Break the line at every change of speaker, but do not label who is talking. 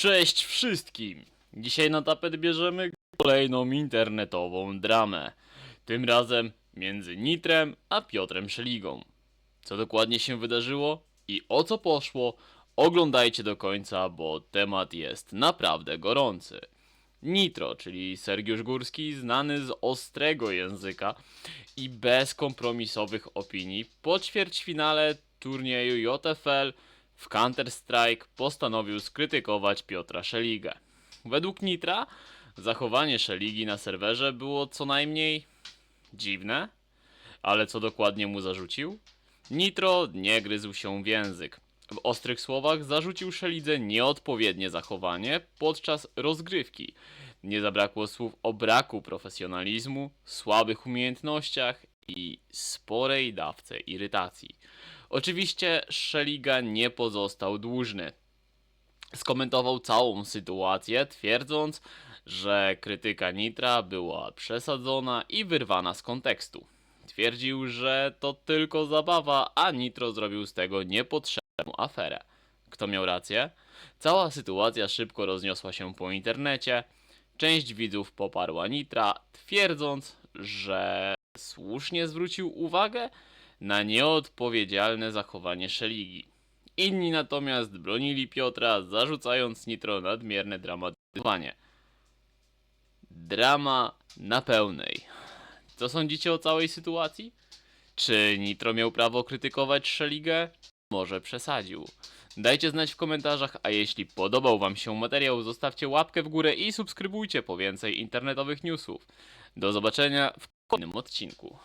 Cześć wszystkim! Dzisiaj na tapet bierzemy kolejną internetową dramę. Tym razem między Nitrem a Piotrem Szeligą. Co dokładnie się wydarzyło i o co poszło, oglądajcie do końca, bo temat jest naprawdę gorący. Nitro, czyli Sergiusz Górski, znany z ostrego języka i bezkompromisowych opinii, po ćwierćfinale turnieju JFL w Counter-Strike postanowił skrytykować Piotra Szeligę. Według Nitra zachowanie Szeligi na serwerze było co najmniej dziwne, ale co dokładnie mu zarzucił? Nitro nie gryzł się w język. W ostrych słowach zarzucił Szelidze nieodpowiednie zachowanie podczas rozgrywki. Nie zabrakło słów o braku profesjonalizmu, słabych umiejętnościach i sporej dawce irytacji. Oczywiście Szeliga nie pozostał dłużny. Skomentował całą sytuację, twierdząc, że krytyka Nitra była przesadzona i wyrwana z kontekstu. Twierdził, że to tylko zabawa, a Nitro zrobił z tego niepotrzebną aferę. Kto miał rację? Cała sytuacja szybko rozniosła się po internecie. Część widzów poparła Nitra, twierdząc, że słusznie zwrócił uwagę na nieodpowiedzialne zachowanie Szeligi. Inni natomiast bronili Piotra, zarzucając Nitro nadmierne dramatyzowanie. Drama na pełnej. Co sądzicie o całej sytuacji? Czy Nitro miał prawo krytykować Szeligę? Może przesadził. Dajcie znać w komentarzach, a jeśli podobał Wam się materiał, zostawcie łapkę w górę i subskrybujcie po więcej internetowych newsów. Do zobaczenia w kolejnym odcinku.